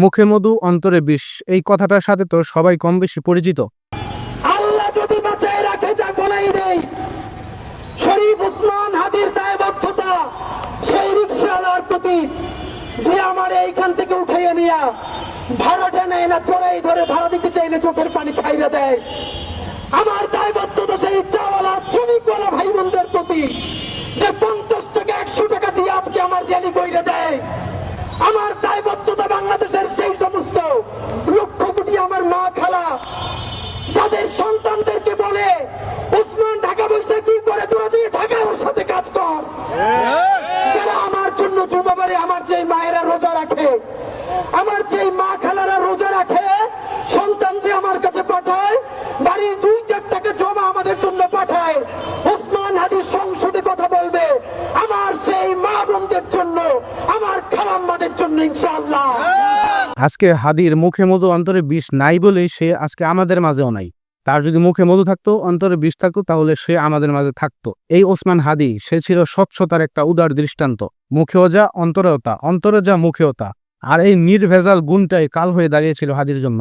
মুখে মধু, অন্তরে বিষ, এই কথাটার সাথে তো সবাই কম বেশি পরিচিত। যা আমার এইখান থেকে উঠাইয়া নিয়া ভাড়াটা নেয় না চড়াই ধরে ভাড়া দিতে চাইলে চোখের পানি ছাইরা দেয়। আমার দায়বদ্ধতা সেই চাওয়ালা শ্রমিকওয়ালা ভাই বোনদের প্রতি যে পঞ্চাশ টাকা, একশো টাকা দিয়ে আজকে আমার র্যালি কইরে দেয়। আমার দায়বদ্ধতা বাংলাদেশের সেই সমস্ত লক্ষ কোটি আমার মা খালা, যাদের সন্তানদেরকে বলে, উসমান ঢাকা বসে কি করে তোরা যে ঢাকায় ওর সাথে কাজ কর? আমার রোজা রাখে, আমার যে মা রোজা রাখে, সন্তানকে আমার কাছে পাঠায়, বাড়ির দুই জমা আমাদের জন্য পাঠায় কথা বলবে, আমার সেই মা বোনদের জন্য, আমার খালাম্মাদের জন্য ইনশাআল্লাহ। আজকে হাদির মুখে মধু অন্তরে বিষ নাই বলেই সে আজকে আমাদের মাঝেও নাই। তার যদি মুখে মধু থাকতো, অন্তরে বিষ থাকতো, তাহলে সে আমাদের মাঝে থাকতো। এই ওসমান হাদি, সে ছিল স্বচ্ছতার একটা উদার দৃষ্টান্ত। মুখেও যা, অন্তরেও তা। অন্তরে যা, মুখেও তা। আর এই নির্ভেজাল গুণটাই কাল হয়ে দাঁড়িয়েছিল হাদির জন্য।